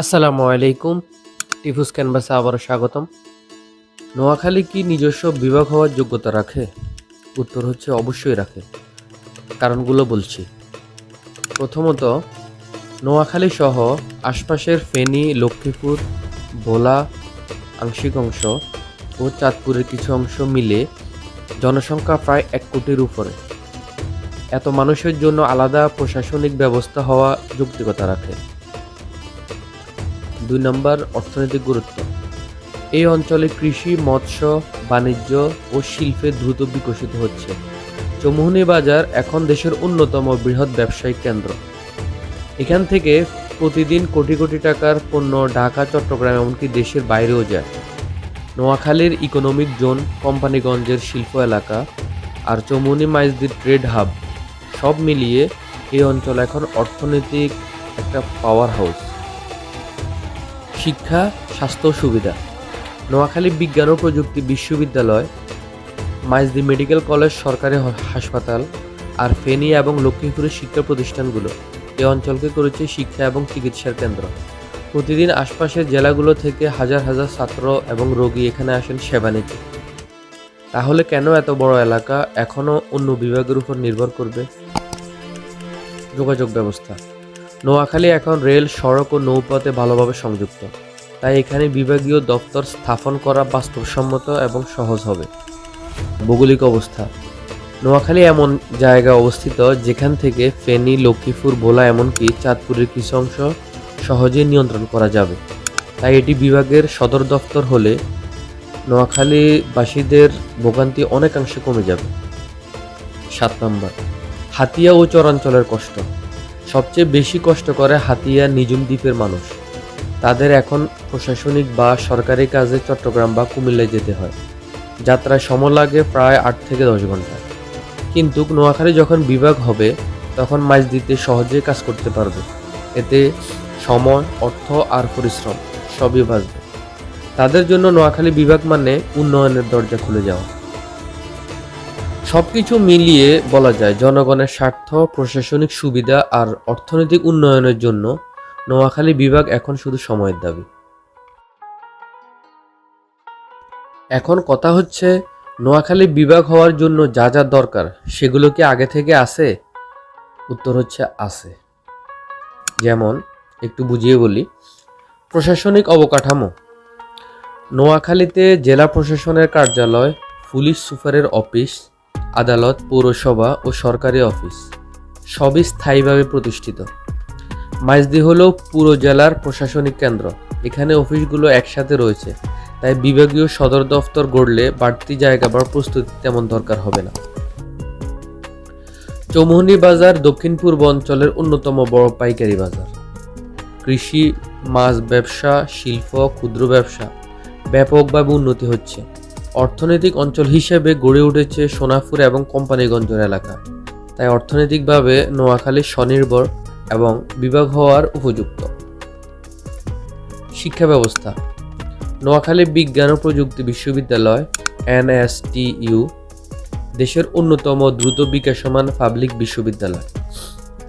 আসসালামু আলাইকুম। টিফুস ক্যানভাসে আবারও স্বাগতম। নোয়াখালী কি নিজস্ব বিভাগ হওয়ার যোগ্যতা রাখে? উত্তর হচ্ছে অবশ্যই রাখে। কারণগুলো বলছি। প্রথমত, নোয়াখালী সহ আশপাশের ফেনী, লক্ষ্মীপুর, ভোলা, আংশিক অংশ ও চাঁদপুরের কিছু অংশ মিলে জনসংখ্যা প্রায় এক কোটির উপরে। এত মানুষের জন্য আলাদা প্রশাসনিক ব্যবস্থা হওয়া যৌক্তিকতা রাখে। দুই নম্বর অর্থনৈতিক গুরুত্ব। এই অঞ্চলে কৃষি, মৎস্য, বাণিজ্য ও শিল্পে দ্রুত বিকশিত হচ্ছে। চৌমুহনী বাজার এখন দেশের অন্যতম বৃহৎ ব্যবসায়িক কেন্দ্র। এখান থেকে প্রতিদিন কোটি কোটি টাকার পণ্য ঢাকা, চট্টগ্রাম এমনকি দেশের বাইরেও যায়। নোয়াখালীর ইকোনমিক জোন, কোম্পানিগঞ্জের শিল্প এলাকা আর চৌমুহনী মাইজদির ট্রেড হাব সব মিলিয়ে এই অঞ্চল এখন অর্থনৈতিক একটা পাওয়ার হাউস শিক্ষা, স্বাস্থ্য সুবিধা। নোয়াখালী বিজ্ঞান ও প্রযুক্তি বিশ্ববিদ্যালয়, মাইজদি মেডিকেল কলেজ, সরকারি হাসপাতাল আর ফেনী এবং লক্ষ্মীপুরের শিক্ষা প্রতিষ্ঠানগুলো এ অঞ্চলকে করেছে শিক্ষা এবং চিকিৎসার কেন্দ্র। প্রতিদিন আশপাশের জেলাগুলো থেকে হাজার হাজার ছাত্র এবং রোগী এখানে আসেন সেবা নিতে। তাহলে কেন এত বড় এলাকা এখনও অন্য বিভাগের উপর নির্ভর করবে? যোগাযোগ ব্যবস্থা। নোয়াখালী এখন রেল, সড়ক ও নৌপথে ভালোভাবে সংযুক্ত। তাই এখানে বিভাগীয় দপ্তর স্থাপন করা বাস্তবসম্মত এবং সহজ হবে। ভৌগোলিক অবস্থা। নোয়াখালী এমন জায়গায় অবস্থিত যেখান থেকে ফেনী, লক্ষ্মীপুর, ভোলা এমনকি চাঁদপুরের কিছু অংশ সহজেই নিয়ন্ত্রণ করা যাবে। তাই এটি বিভাগের সদর দপ্তর হলে নোয়াখালীবাসীদের ভোগান্তি অনেকাংশে কমে যাবে। সাত নম্বর। হাতিয়া ও চরাঞ্চলের কষ্ট। সবচেয়ে বেশি কষ্ট করে হাতিয়া নিজুম দ্বীপের মানুষ। তাদের এখন প্রশাসনিক বা সরকারি কাজে চট্টগ্রাম বা কুমিল্লায় যেতে হয়। যাত্রায় সময় লাগে প্রায় আট থেকে দশ ঘণ্টা। কিন্তু নোয়াখালী যখন বিভাগ হবে, তখন মাছ দিতে সহজেই কাজ করতে পারবে। এতে সময়, অর্থ আর পরিশ্রম সবই বাঁচবে। তাদের জন্য নোয়াখালী বিভাগ মানে উন্নয়নের দরজা খুলে যাওয়া। সবকিছু মিলিয়ে বলা যায় জনগণের স্বার্থ, প্রশাসনিক সুবিধা আর অর্থনৈতিক উন্নয়নের জন্য নোয়াখালী বিভাগ এখন শুধু সময়ের দাবি। এখন কথা হচ্ছে, নোয়াখালী বিভাগ হওয়ার জন্য যা যা দরকার, সেগুলো কি আগে থেকে আছে? উত্তর হচ্ছে আছে। যেমন, একটু বুঝিয়ে বলি, প্রশাসনিক অবকাঠামো। নোয়াখালীতে জেলা প্রশাসনের কার্যালয়, পুলিশ সুপারের অফিস আদালত, পৌরসভা ও সরকারি অফিস সবই স্থায়ীভাবে প্রতিষ্ঠিত। মাইজদি হল পুরো জেলার প্রশাসনিক কেন্দ্র। এখানে অফিসগুলো একসাথে রয়েছে, তাই বিভাগীয় সদর দফতর গড়লে বাড়তি জায়গা বা প্রস্তুতি তেমন দরকার হবে না। চৌমুহনী বাজার দক্ষিণ পূর্ব অঞ্চলের অন্যতম বড় পাইকারি বাজার। কৃষি, মাছ ব্যবসা, শিল্প, ক্ষুদ্র ব্যবসা ব্যাপকভাবে উন্নতি হচ্ছে। অর্থনৈতিক অঞ্চল হিসেবে গড়ে উঠেছে সোনাপুর এবং কোম্পানিগঞ্জ এলাকা। তাই অর্থনৈতিকভাবে নোয়াখালী স্বনির্ভর এবং বিভাগ হওয়ার উপযুক্ত। শিক্ষা ব্যবস্থা নোয়াখালী বিজ্ঞান ও প্রযুক্তি বিশ্ববিদ্যালয়, এনএসটিইউ, দেশের অন্যতম দ্রুত বিকাশমান পাবলিক বিশ্ববিদ্যালয়।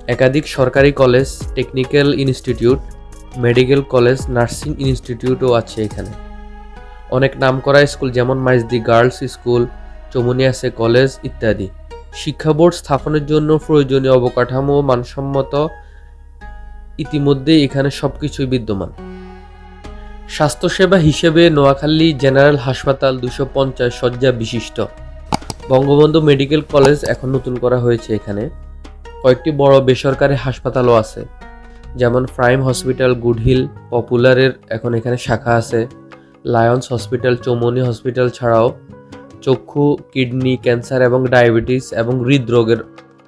একাধিক সরকারি college, technical institute, medical college, nursing ইনস্টিটিউটও আছে এখানে। অনেক নামকরা স্কুল যেমন মাইজদি গার্লস স্কুল, চমুনিয়াসে কলেজ ইত্যাদি। শিক্ষা বোর্ড স্থাপনের জন্য প্রয়োজনীয় অবকাঠামো মানসম্মত ইতিমধ্যে এখানে সবকিছুই বিদ্যমান। স্বাস্থ্যসেবা হিসেবে নোয়াখালী জেনারেল হাসপাতাল দুশো পঞ্চাশ শয্যা বিশিষ্ট। বঙ্গবন্ধু মেডিকেল কলেজ এখন নতুন করা হয়েছে এখানে। কয়েকটি বড় বেসরকারি হাসপাতালও আছে। যেমন প্রাইম হসপিটাল গুডহিল পপুলারের এখন এখানে শাখা আছে। লায়ন্স হসপিটাল চৌমনি হসপিটাল ছাড়াও চক্ষু, কিডনি, ক্যান্সার এবং ডায়াবেটিস এবং হৃদরোগের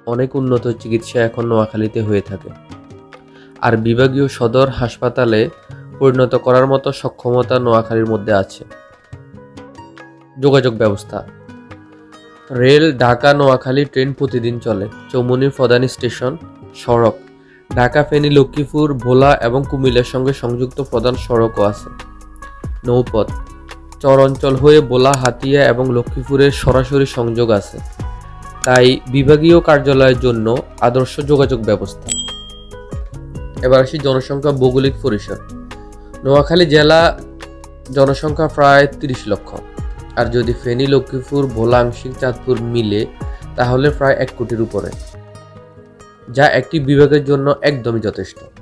অনেক উন্নত চিকিৎসা এখন নোয়াখালীতে হয়ে থাকে। আর বিভাগীয় সদর হাসপাতালে পরিণত করার মতো সক্ষমতা নোয়াখালীর মধ্যে আছে। যোগাযোগ ব্যবস্থা। রেল ঢাকা নোয়াখালী ট্রেন প্রতিদিন চলে। চৌমনির প্রধান স্টেশন, সড়ক। ঢাকা ফেনী লক্ষ্মীপুর ভোলা এবং কুমিল্লার সঙ্গে সংযুক্ত প্রধান সড়কও আছে। নৌপথ। চর অঞ্চল হয়ে বোলা হাতিয়া এবং লক্ষ্মীপুরের সরাসরি সংযোগ আছে। তাই বিভাগীয় কার্যালয়ের জন্য আদর্শ যোগাযোগ ব্যবস্থা। এবার আসি জনসংখ্যা ভৌগোলিক পরিসর। নোয়াখালী জেলা জনসংখ্যা প্রায় তিরিশ লক্ষ। আর যদি ফেনী, লক্ষ্মীপুর, ভোলা আংশিক চাঁদপুর মিলে, তাহলে প্রায় এক কোটির উপরে। যা একটি বিভাগের জন্য একদমই যথেষ্ট।